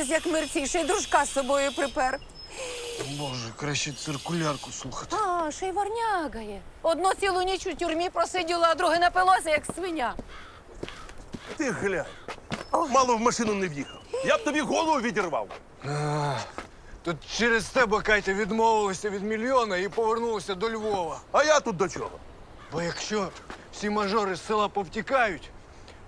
валятись, як мерці, ще й дружка з собою припер. Боже, краще циркулярку слухати. А, ще й варнягає. Одну цілу ніч у тюрмі просиділа, а друге напилося, як свиня. Ти глянь. Мало в машину не в'їхав. Я б тобі голову відірвав. Тут через тебе Катя відмовилася від мільйона і повернулася до Львова. А я тут до чого? Бо якщо всі мажори з села повтікають,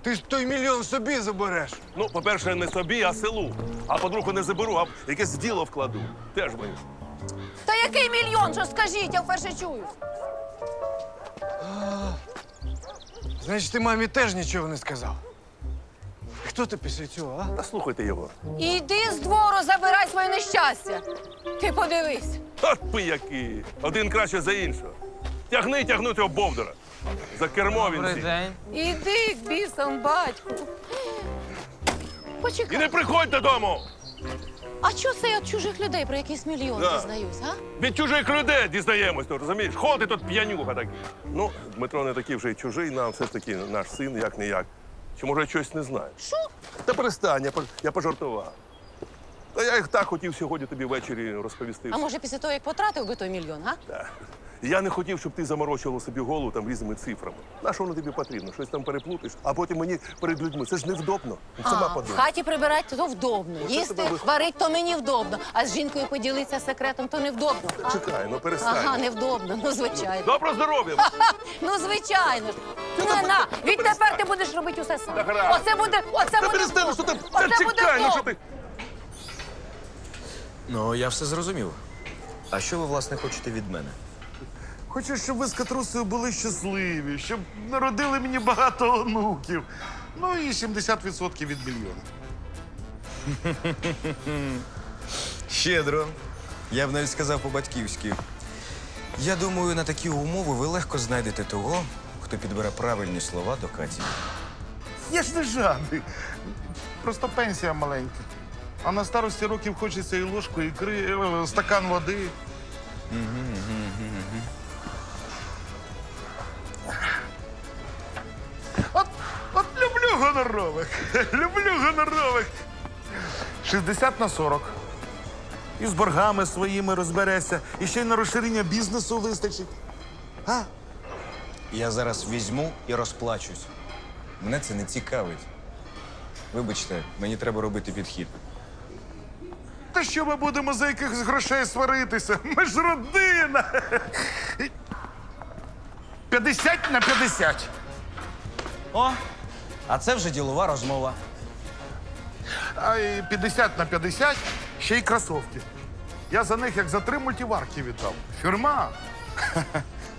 ти ж той мільйон собі забереш. Ну, по-перше, не собі, а селу. А по-друге, не заберу, а якесь діло вкладу. Теж боюсь. Та який мільйон? Що скажіть, я вперше чую. Значить, ти мамі теж нічого не сказав. Хто ти після цього, а? Та слухайте його. Іди з двору, забирай своє нещастя. Ти подивись. От пияки. Один краще за іншого. Тягни, тягну цього бовдора. За кермо він Добрий сів. день. Іди к бісам, батьку. І Почекай. не приходь додому! А чого це я від чужих людей про якийсь мільйон Да. дізнаюсь, а? Від чужих людей дізнаємось, ну, розумієш? Ходить тут п'янюга такий. Ну, Дмитро не такий вже й чужий, нам все ж таки наш син, як не як. Чи може я щось не знаю? Що? Та перестань, я, я пожартував. Та я їх так хотів сьогодні тобі ввечері розповісти. А може після того, як потратив би той мільйон, а? Та. Я не хотів, щоб ти заморочувала собі голову там різними цифрами. На що воно тобі потрібно? Щось там переплутаєш, а потім мені перед людьми. Це ж невдобно. Ну, Сама А, в подумай. хаті прибирати то вдобно. Їсти, тебе ви- варить то мені вдобно. А з жінкою поділитися секретом то невдобно. Чекай, ну перестань. Ага, невдобно, ну звичайно. Добро здоров'я! Ну звичайно ж. На, на, відтепер ти будеш робити усе сам. Та гаразд. Оце буде, оце Та буде перестань, ну, що ти? Та Оце буде чекай, ну що вдобно. ти? Ну, я все зрозумів. А що ви, власне, хочете від мене? Хочу, щоб ви з Катрусею були щасливі, щоб народили мені багато онуків. Ну і 70% від мільйона. Щедро. Я б навіть сказав по-батьківськи. Я думаю, на такі умови ви легко знайдете того, хто підбере правильні слова до Каті. Я ж не жадний. Просто пенсія маленька. А на старості років хочеться і ложку ікри, е, стакан води. От, гонорових. Люблю гонорових. 60 на 40. І з боргами своїми розбереться, і ще й на розширення бізнесу вистачить. А? Я зараз візьму і розплачусь. Мене це не цікавить. Вибачте, мені треба робити підхід. Та що ми будемо за якихось грошей сваритися? Ми ж родина. 50 на 50. О! А це вже ділова розмова. А і 50 на 50 ще й кросовки. Я за них як за три мультиварки віддав. Фірма.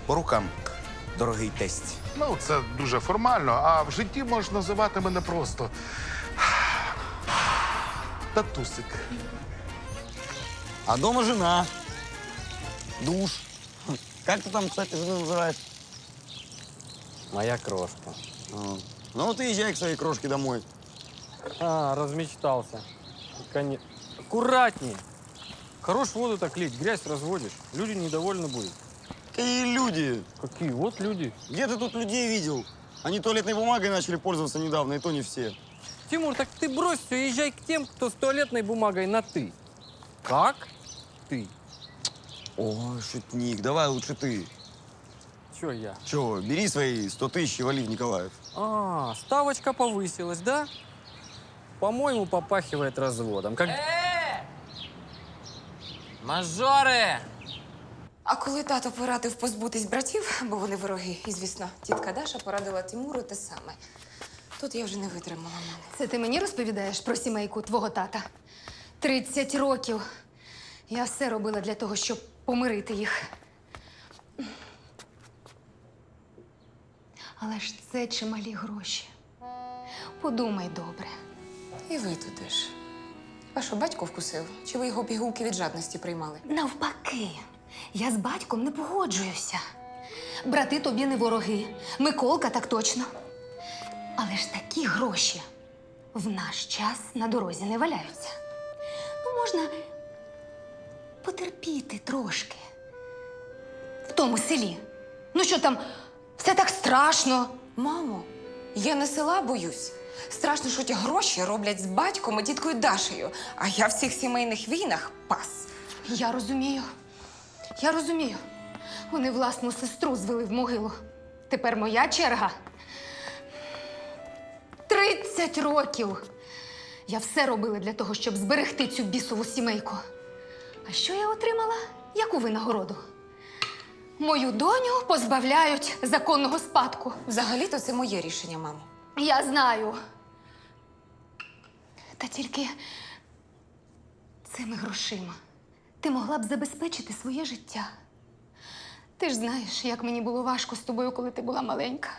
По рукам, дорогий тесть. Ну, це дуже формально, а в житті можеш називати мене просто. Татусик. А дома жена. Душ. Как ты там, кстати, жену называешь? Моя крошка. Ну вот и езжай к своей крошке домой. А, размечтался. Коне... Аккуратнее. Хорош воду так лить, грязь разводишь. Люди недовольны будут. Какие люди? Какие? Вот люди. Где ты тут людей видел? Они туалетной бумагой начали пользоваться недавно, и то не все. Тимур, так ты брось все, езжай к тем, кто с туалетной бумагой на «ты». Как? Ты. Ой, шутник, давай лучше ты. Чё я? Че, бери свои 100 тысяч и вали в Николаев. А, ставочка повысилась, да? По-моему, попахивает разводом. Как... Мажоры! А коли тато порадив позбутись братів, бо вони вороги, і звісно, тітка Даша порадила Тимуру те саме. Тут я вже не витримала мами. Це ти мені розповідаєш про сімейку твого тата? 30 років. Я все робила для того, щоб помирити їх. Але ж це чималі гроші. Подумай добре. І ви туди ж. А що, батько вкусив? Чи ви його пігулки від жадності приймали? Навпаки, я з батьком не погоджуюся. Брати тобі не вороги, Миколка так точно. Але ж такі гроші в наш час на дорозі не валяються. Ну, можна потерпіти трошки. В тому селі. Ну що там, все так страшно. Мамо, я не села боюсь. Страшно, що ті гроші роблять з батьком і тіткою Дашею, а я в цих сімейних війнах пас. Я розумію. Я розумію. Вони власну сестру звели в могилу. Тепер моя черга. 30 років. Я все робила для того, щоб зберегти цю бісову сімейку. А що я отримала? Яку винагороду? Мою доню позбавляють законного спадку. Взагалі-то це моє рішення, мамо. Я знаю. Та тільки цими грошима ти могла б забезпечити своє життя. Ти ж знаєш, як мені було важко з тобою, коли ти була маленька.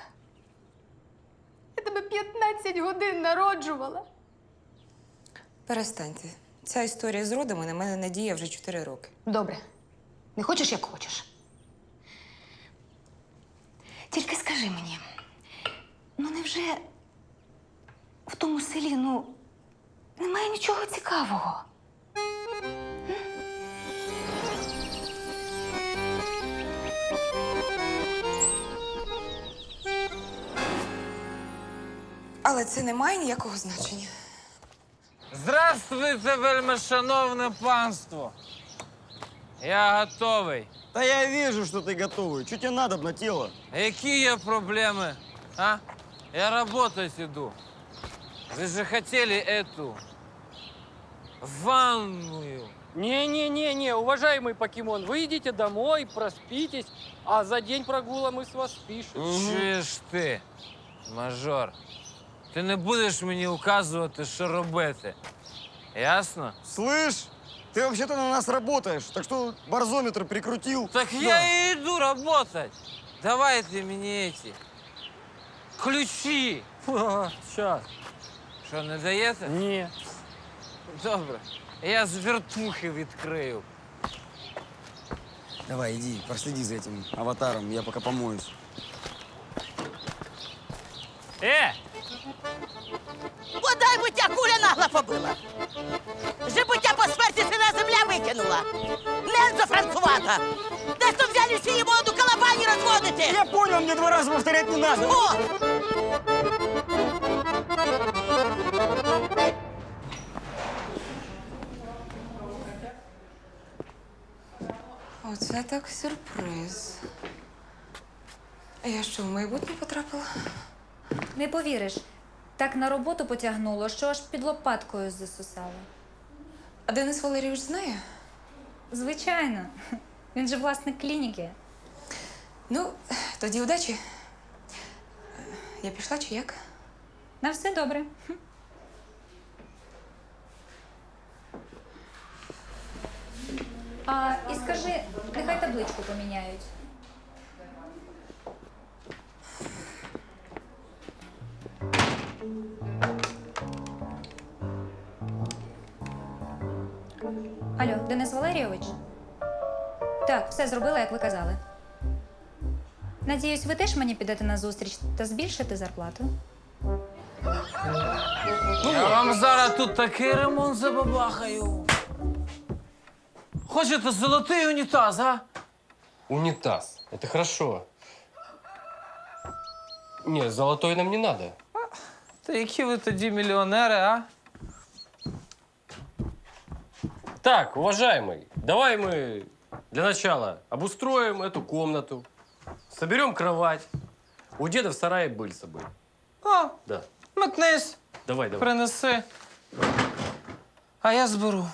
Я тебе 15 годин народжувала. Перестаньте. Ця історія з родами на мене не діє вже 4 роки. Добре. Не хочеш, як хочеш. Тільки скажи мені, ну невже в тому селі, ну, немає нічого цікавого? Але це не має ніякого значення. Здравствуйте, вельмишановне панство. Я готовий. Да я вижу, что ты готовый. Что тебе надо на тело? Які є проблеми? А? Я работать иду. Вы же хотели эту ванную. Не-не-не-не, уважаемый покемон, вы идите домой, проспитесь, а за день прогула мы с вас спишем. Чуєш ти, мажор? Ти не будеш мені указувати, що робити. Ясно? Слышь, ты вообще-то на нас работаешь, так что барзометр прикрутил. Так я і йду работать. Давайте мені эти ключі. Сейчас. Що, не даєте? Не. Добре. Я з вертухи відкрию. Давай, иди, проследи за этим аватаром, я пока помоюсь. Е! Подай би тя куля нагла побила. Францувата. Де ж то взяли всі її молоду калабані розводити? Я понял, мне два раза повторять не надо. О! Оце так сюрприз. А я що, в майбутнє потрапила? Не повіриш, так на роботу потягнуло, що аж під лопаткою засосало. А Денис Валерійович знає? Звичайно, він же власник клініки. Ну, тоді удачі. Я пішла чи як? На все добре. А, і скажи, нехай табличку поміняють. Алло, Денис Валерійович? Так, все зробила, як ви казали. Надіюсь, ви теж мені підете на зустріч та збільшите зарплату. Я вам зараз тут такий ремонт забабахаю. Хочете золотий унітаз, а? Унитаз. Это хорошо. Не, золотой нам не надо. Та які ви тоді мільйонери, а? Так, уважаемый, давай мы для начала обустроим эту комнату, соберем кровать. У деда в сарае быль с собой. О, Да. метнись, Давай, давай. принеси. А я зберу.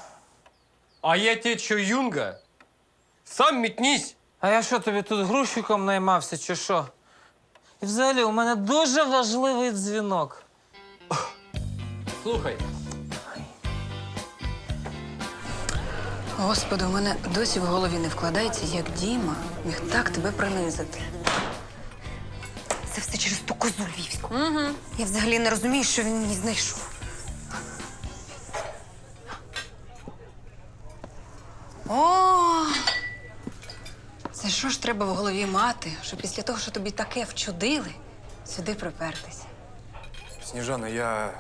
А я тебе что, юнга? Сам метнись. А я що тобі тут грузчиком наймався, чи що? І взагалі у мене дуже важливий дзвінок. Слухай, Господи, у мене досі в голові не вкладається, як Діма міг так тебе принизити. Це все через ту козу львівську. Угу. Я взагалі не розумію, що він мені знайшов. О! Це що ж треба в голові мати, щоб після того, що тобі таке вчудили, сюди припертися? Сніжана, я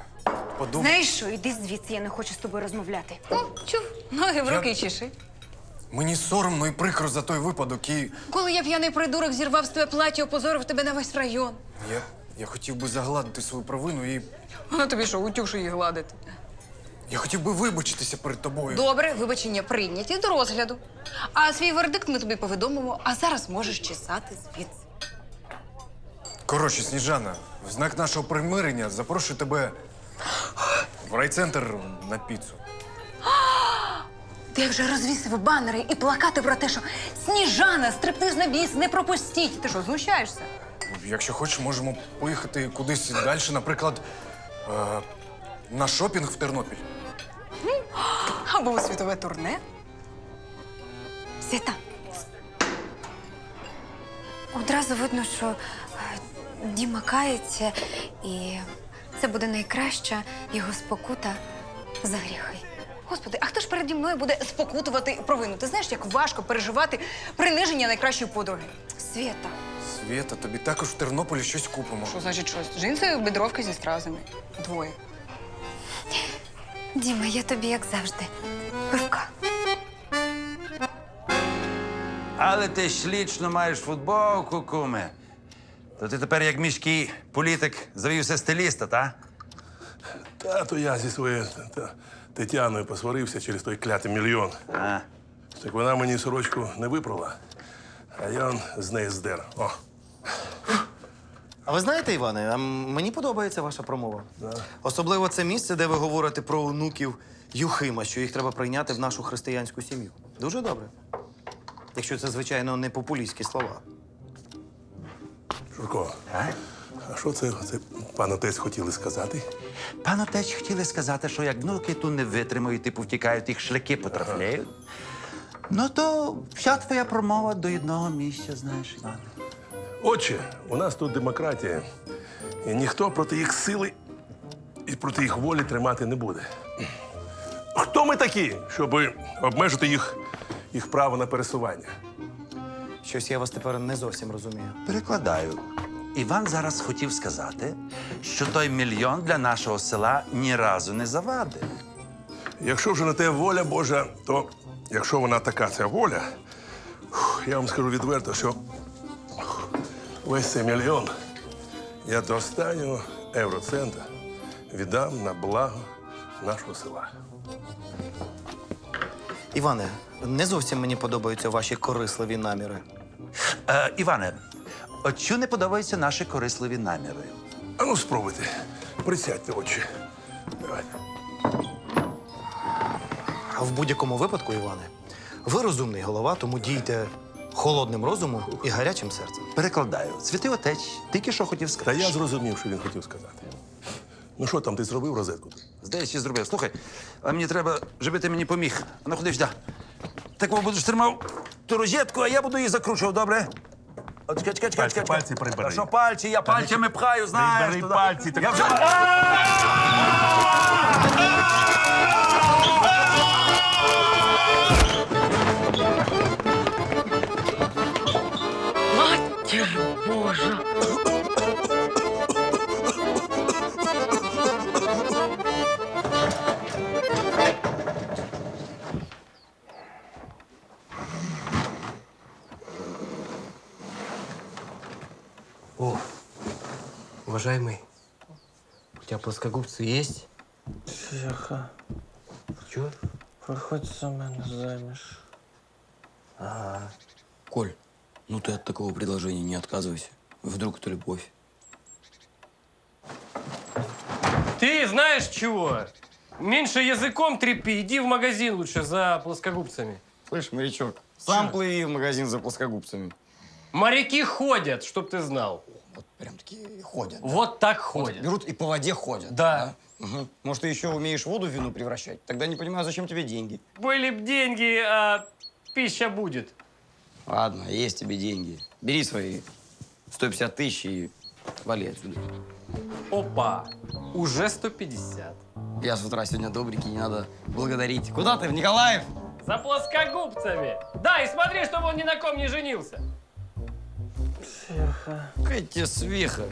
подумав. Знаєш що, іди звідси, я не хочу з тобою розмовляти. О, чув, ноги в руки чеши. Мені соромно і прикро за той випадок, і Коли я п'яний придурок зірвав з тебе плаття, опозорив тебе на весь район. я, Я хотів би загладити свою провину і Вона тобі що, утюж її гладити? я хотів би вибачитися перед тобою. Добре, вибачення прийняті до розгляду. А свій вердикт ми тобі повідомимо, а зараз можеш чесати звідси. Коротше, Сніжана, в знак нашого примирення запрошую тебе в райцентр на піцу. Ти вже розвісив банери і плакати про те, що Сніжана, стриптиз на біс, не пропустіть. Ти що, знущаєшся? Якщо хочеш, можемо поїхати кудись далі, наприклад, е, на шопінг в Тернопіль. Або у світове турне. Свята. Одразу видно, що е, Діма кається, і це буде найкраща його спокута за гріхи. Господи, а хто ж переді мною буде спокутувати провину? Ти знаєш, як важко переживати приниження найкращої подруги? Свята. Свєта, тобі також в Тернополі щось купимо. Що значить щось? Джинси, бедровки зі стразами. Двоє. Діма, я тобі як завжди. Пивка. Але ти ж лічно маєш футболку, куме. То ти тепер, як міський політик, завівся стиліста, та? Та то я зі своєю та, Тетяною посварився через той клятий мільйон. А. Так вона мені сорочку не випрала, а я он з неї здер. О. А ви знаєте, Іване, а м- мені подобається ваша промова. Особливо це місце, де ви говорите про онуків Юхима, що їх треба прийняти в нашу християнську сім'ю. Дуже добре. Якщо це, звичайно, не популістські слова. Шурко, а що це, це пан отець хотіли сказати? Пан отець хотіли сказати, що як внуки ту не витримають, типу втікають, їх шляки потрафляють. Ну то вся твоя промова до одного місця, знаєш, Іван. Отче, у нас тут демократія, і ніхто проти їх сили і проти їх волі тримати не буде. Хто ми такі, щоб обмежити їх, їх право на пересування? Щось я вас тепер не зовсім розумію. Перекладаю. Іван зараз хотів сказати, що той мільйон для нашого села ні разу не завадив. Якщо вже на те воля Божа, то якщо вона така ця воля, я вам скажу відверто, що весь цей мільйон я до останнього евроцента віддам на благо нашого села. Іване, не зовсім мені подобаються ваші корисливі наміри. Е, Іване, от не подобаються наші корисливі наміри? А ну спробуйте. Присядьте, отче. Давайте. А в будь-якому випадку, Іване, ви розумний голова, тому дійте холодним розумом і гарячим серцем. Перекладаю. Святий отець тільки що хотів Та сказати. я зрозумів, що він хотів сказати. Ну що там, ти зробив розетку? Здається, зробив. Слухай, а мені треба, щоб ти мені поміг. А Ну, ходи сюди. Так ви будеш тримав ту розетку, а я буду її закручував, добре? От, чекай, чекай, чекай, Пальці, чекай. пальці прибери. Та що пальці? Я пальцями пхаю, знаєш. бери туди. пальці, так- Я вже... плоскогубцы есть? Тихо. Чё? Приходь за мене заміж. Коль, ну ты от такого предложения не отказывайся. Вдруг это любовь. Ты знаешь чего? Меньше языком трепи, иди в магазин лучше за плоскогубцами. Слышь, морячок, сам плыви в магазин за плоскогубцами. Моряки ходят, чтоб ты знал. Вот прям такие ходят. Вот так ходят. Берут и по воде ходят. Да. Мгм. Может, ты еще умеешь воду в вино превращать? Тогда не понимаю, зачем тебе деньги. Были б деньги, а пища будет. Ладно, есть тебе деньги. Бери свои 150 тысяч и вали отсюда. Опа, уже 150. Я с утра сегодня добренький, не надо благодарить. Куда ты, в Николаев? За плоскогубцами. Да, и смотри, чтобы он ни на ком не женился. Какая тебе свеха.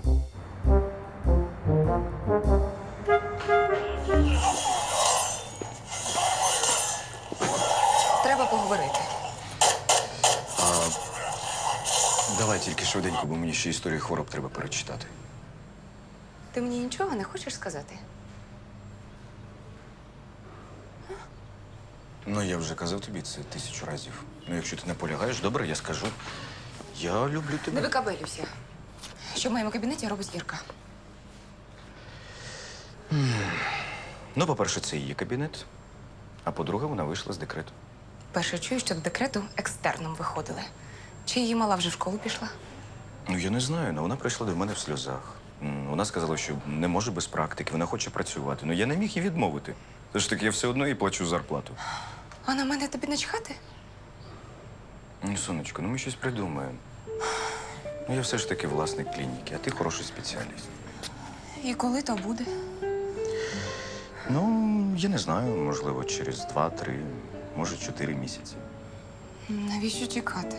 Треба поговорити. Давай тільки швиденько, бо мені ще історію хвороб треба перечитати. Ти мені нічого не хочеш сказати? Ну, я вже казав тобі це тисячу разів. Ну, якщо ти наполягаєш, добре, я скажу. Я люблю Не тебе. викабелюйся. Що в моєму кабінеті робить Ірка? Ну, по-перше, це її кабінет. А по-друге, вона вийшла з декрету. Перше чую, що з декрету екстерном виходили. Чи її мала вже в школу пішла? Ну, я не знаю, але вона прийшла до мене в сльозах. М, Вона сказала, що не може без практики, вона хоче працювати. Ну я не міг їй відмовити. Тож таки я все одно їй плачу зарплату. А на мене тобі начхати? Ну, сонечко, ну ми щось придумаємо. Ну, я все ж таки власник клініки, а ти хороший спеціаліст. І коли то буде? Ну, я не знаю, можливо, через два-три, може, чотири місяці. Навіщо чекати?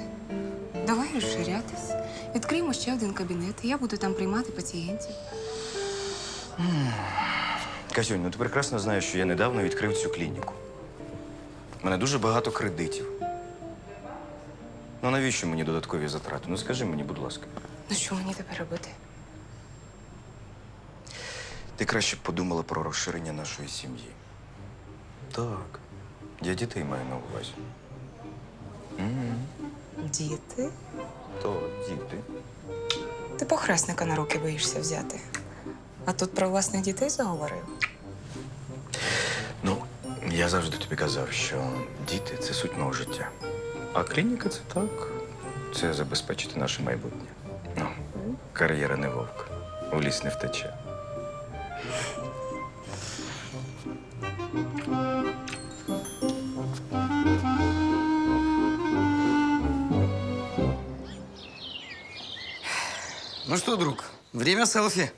Давай розширятись. Відкриємо ще один кабінет, і я буду там приймати пацієнтів. Касюнь, ну ти прекрасно знаєш, що я недавно відкрив цю клініку. У мене дуже багато кредитів. Ну навіщо мені додаткові затрати? Ну скажи мені, будь ласка. Ну що мені тепер робити? Ти краще б подумала про розширення нашої сім'ї. Так. Я дітей маю на увазі. М, Діти? То діти. Ти похресника на руки боїшся взяти. А тут про власних дітей заговорив. Ну, я завжди тобі казав, що діти це суть мого життя. А клініка це так. Це забезпечити наше майбутнє. Ну, кар'єра не вовк. У ліс не втече. Ну что, друг, время селфи.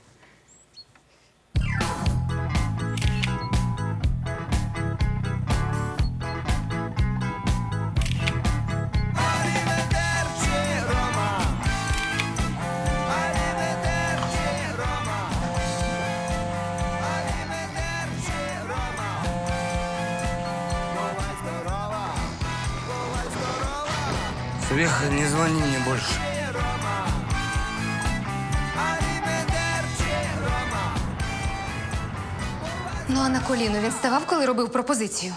Коліно ставав, коли робив пропозицію.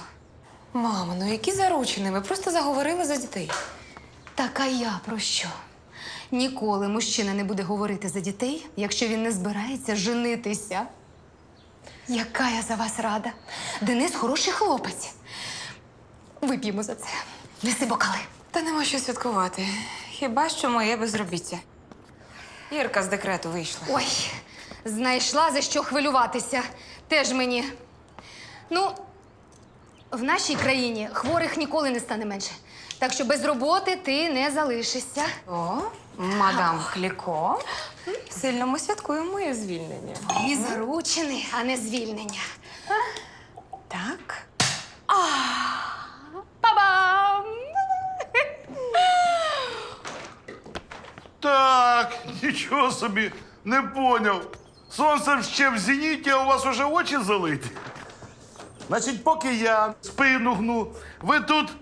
Мамо, ну які заручені? Ми просто заговорили за дітей. Так а я про що? Ніколи мужчина не буде говорити за дітей, якщо він не збирається женитися. Яка я за вас рада. Денис хороший хлопець. Вип'ємо за це. Неси бокали. Та нема що святкувати. Хіба що моє безробіття. Ірка з декрету вийшла. Ой, знайшла за що хвилюватися. Теж мені. Ну, в нашій країні хворих ніколи не стане менше. Так що без роботи ти не залишишся. О, мадам Кліко. Сильно ми святкуємо моє звільнення. І заручений, а не звільнення. Так. Па-бам! Так, нічого собі, не поняв. Сонце ще в зеніті, а у вас уже очі залиті. Значить, поки я спину гну, ви тут.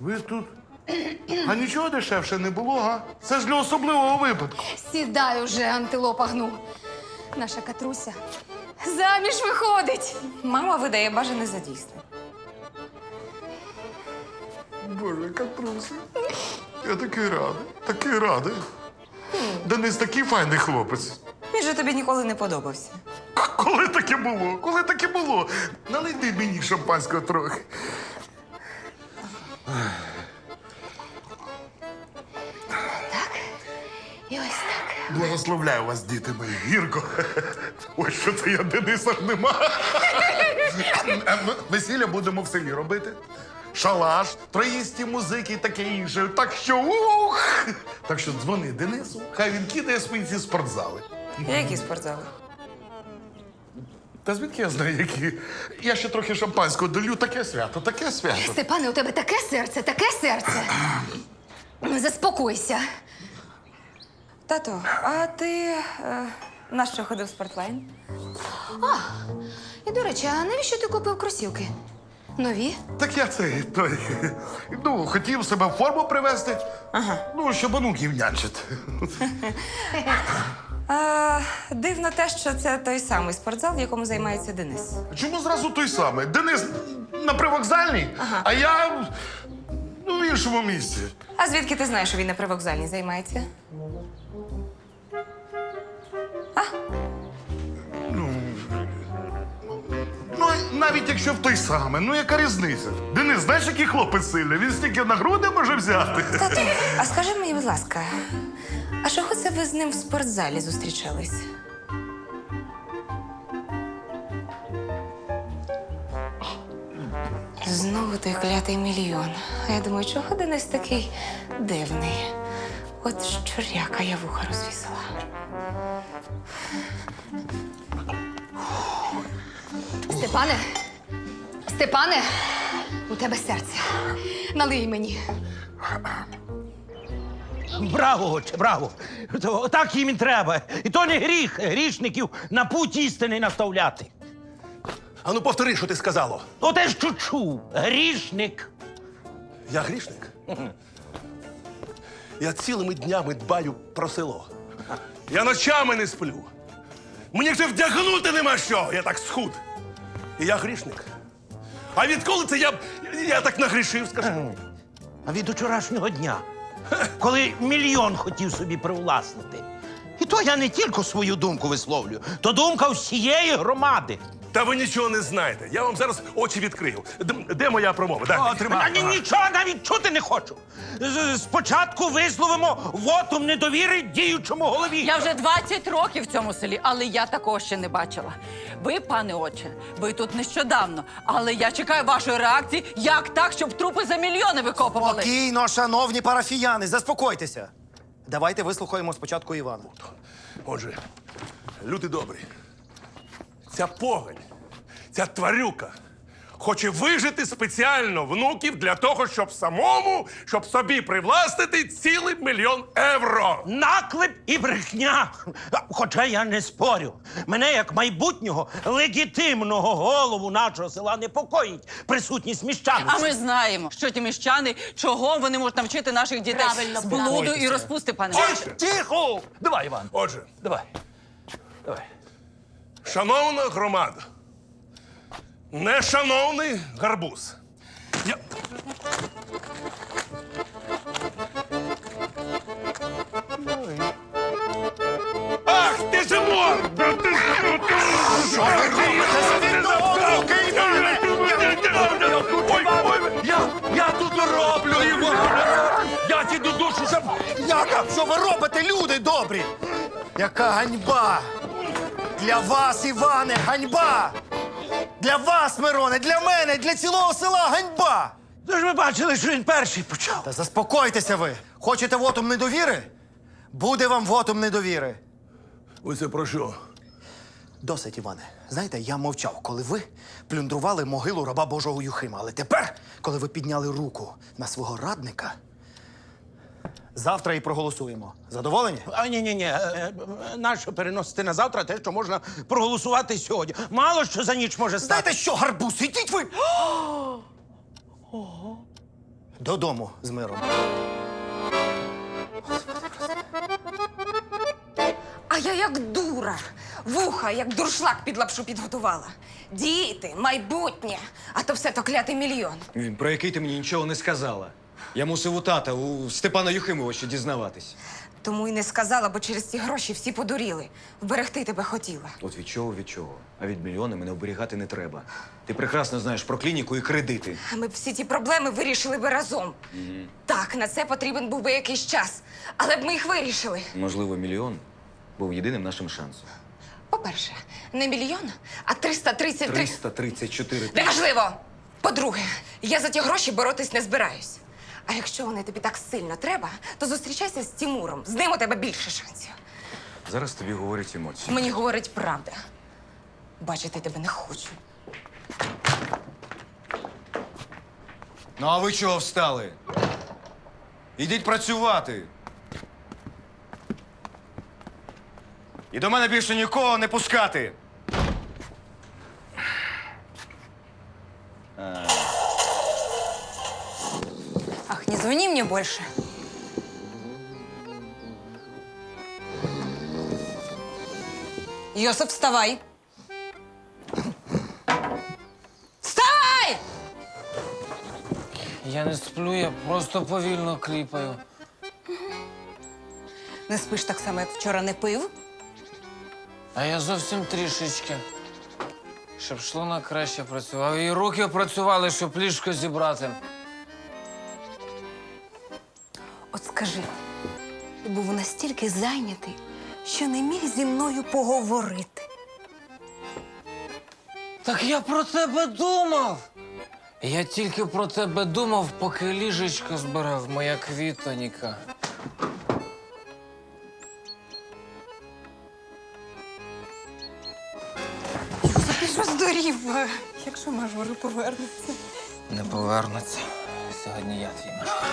Ви тут. А нічого дешевше не було, га? Це ж для особливого випадку. Сідай уже, антилопа гну. Наша Катруся заміж виходить. Мама видає бажане за дійсне. Боже, Катруся. Я такий радий, такий радий. Денис такий файний хлопець. Він же тобі ніколи не подобався. Коли таке було? Коли таке було? Налийте мені шампанського трохи. І ось так. Благословляю вас, діти мої. Гірко. Ой, що це я Дениса ж нема. А в- Весілля будемо в селі робити. Шалаш, троїсті музики і таке інше. Так що ух! Так що дзвони Денису, хай він кидає свої ці спортзали. Які спортзали? Та звідки я знаю, які? Я ще трохи шампанського долю, таке свято, таке свято. Степане, у тебе таке серце, таке серце. Заспокойся. Тато, а ти е, на що ходив в спортлайн? І до речі, а навіщо ти купив кросівки? Нові? Так я це той. Ну, хотів себе в форму привести. Ага. Ну, щоб онуків нянчити. А, дивно те, що це той самий спортзал, в якому займається Денис. Чому зразу той самий? Денис на привокзальній, а я ну, в іншому місці. А звідки ти знаєш, що він на привокзальній займається? Ну, навіть якщо в той самий, ну яка різниця? Денис, знаєш, який хлопець сильний? Він стільки на груди може взяти. Тату, а скажи мені, будь ласка, а чого це ви з ним в спортзалі зустрічались? Знову той клятий мільйон. А я думаю, чого Денис такий дивний? От щуряка я вуха розвісила. Степане, Степане, у тебе серце. Налий мені. Браво, отче, браво. То, так їм і треба. І то не гріх грішників на путь істини наставляти. Ану, повтори, що ти сказало. Оте ж чучу, грішник. Я грішник. Я цілими днями дбаю про село. Я ночами не сплю. Мені вже вдягнути нема що. Я так схуд. Я грішник. А відколи це я, я так нагрішив, скажи? А від вчорашнього дня, коли мільйон хотів собі привласнити. І то я не тільки свою думку висловлюю, то думка всієї громади. Та ви нічого не знаєте. Я вам зараз очі відкрию. Д- де моя промова? Дай. О, тримай. Ні, нічого навіть чути не хочу. З- Спочатку висловимо вотум недовіри діючому голові. Я вже 20 років в цьому селі, але я такого ще не бачила. Ви, пане отче, ви тут нещодавно, але я чекаю вашої реакції, як так, щоб трупи за мільйони викопували. Спокійно, шановні парафіяни, заспокойтеся. Давайте вислухаємо спочатку Івана. Отже, люди добрі, ця погань, ця тварюка хоче вижити спеціально внуків для того, щоб самому, щоб собі привластити цілий мільйон євро. Наклеп і брехня. Хоча я не спорю. Мене, як майбутнього легітимного голову нашого села, непокоїть присутність міщаниць. А ми знаємо, що ті міщани, чого вони можуть навчити наших дітей Правильно, з блуду і розпусти, пане. Отже, Тихо! Давай, Іван. Отже, Давай. Давай. Шановна громада, нешановний гарбуз. Я... Ах, ти ж морда! Що я, тут роблю, Іван! Я ті душу, щоб... Яка? Що ви робите, люди добрі? Яка ганьба! Для вас, Іване, ганьба! Для вас, Мироне, для мене, для цілого села ганьба! Тож ви бачили, що він перший почав. Та заспокойтеся ви! Хочете вотум недовіри? Буде вам вотум недовіри. Ви це про що? Досить, Іване. Знаєте, я мовчав, коли ви плюндрували могилу раба Божого Юхима. Але тепер, коли ви підняли руку на свого радника, завтра і проголосуємо. Задоволені? А ні, ні, ні. Нащо переносити на завтра те, що можна проголосувати сьогодні? Мало що за ніч може стати. Знаєте що, гарбуз, ідіть ви! Додому з миром. А я як дура, вуха, як дуршлак під лапшу підготувала. Діти, майбутнє, а то все то клятий мільйон. Про який ти мені нічого не сказала. Я мусив у тата, у Степана Юхимова ще дізнаватись. Тому й не сказала, бо через ці гроші всі подуріли. Вберегти тебе хотіла. От від чого, від чого. А від мільйона мене оберігати не треба. Ти прекрасно знаєш про клініку і кредити. А ми б всі ті проблеми вирішили би разом. Так, на це потрібен був би якийсь час. Але б ми їх вирішили. Можливо, мільйон був єдиним нашим шансом. По-перше, не мільйон, а 333. 334 тисячі. Неважливо. По-друге, я за ті гроші боротись не збираюсь. А якщо вони тобі так сильно треба, то зустрічайся з Тімуром. З ним у тебе більше шансів. Зараз тобі говорять емоції. Мені говорить правда. Бачити тебе не хочу. Ну, а ви чого встали? Ідіть працювати. І до мене більше нікого не пускати. Не больше. Йосип, вставай! Вставай! Я не сплю, я просто повільно кліпаю. Не спиш так само, як вчора не пив. А я зовсім трішечки. Щоб йшло на краще працював. І руки працювали, щоб ліжко зібрати. От скажи, ти був настільки зайнятий, що не міг зі мною поговорити. Так я про тебе думав. Я тільки про тебе думав, поки ліжечко збирав, моя квітоніка. Ти що здурів? Якщо мажори повернуться. Не повернеться. Сьогодні я твій мажор.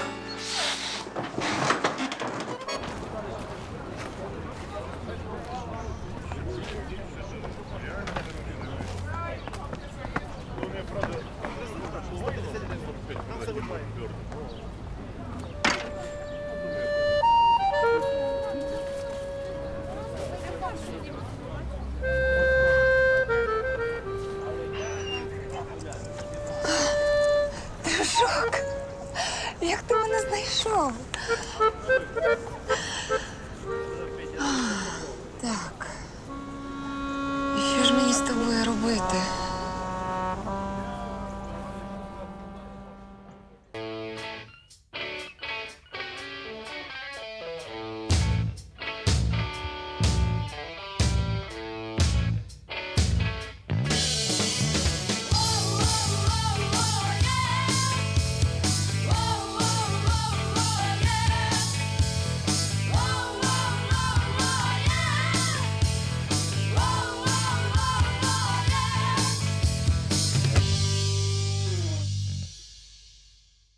ハハハハ!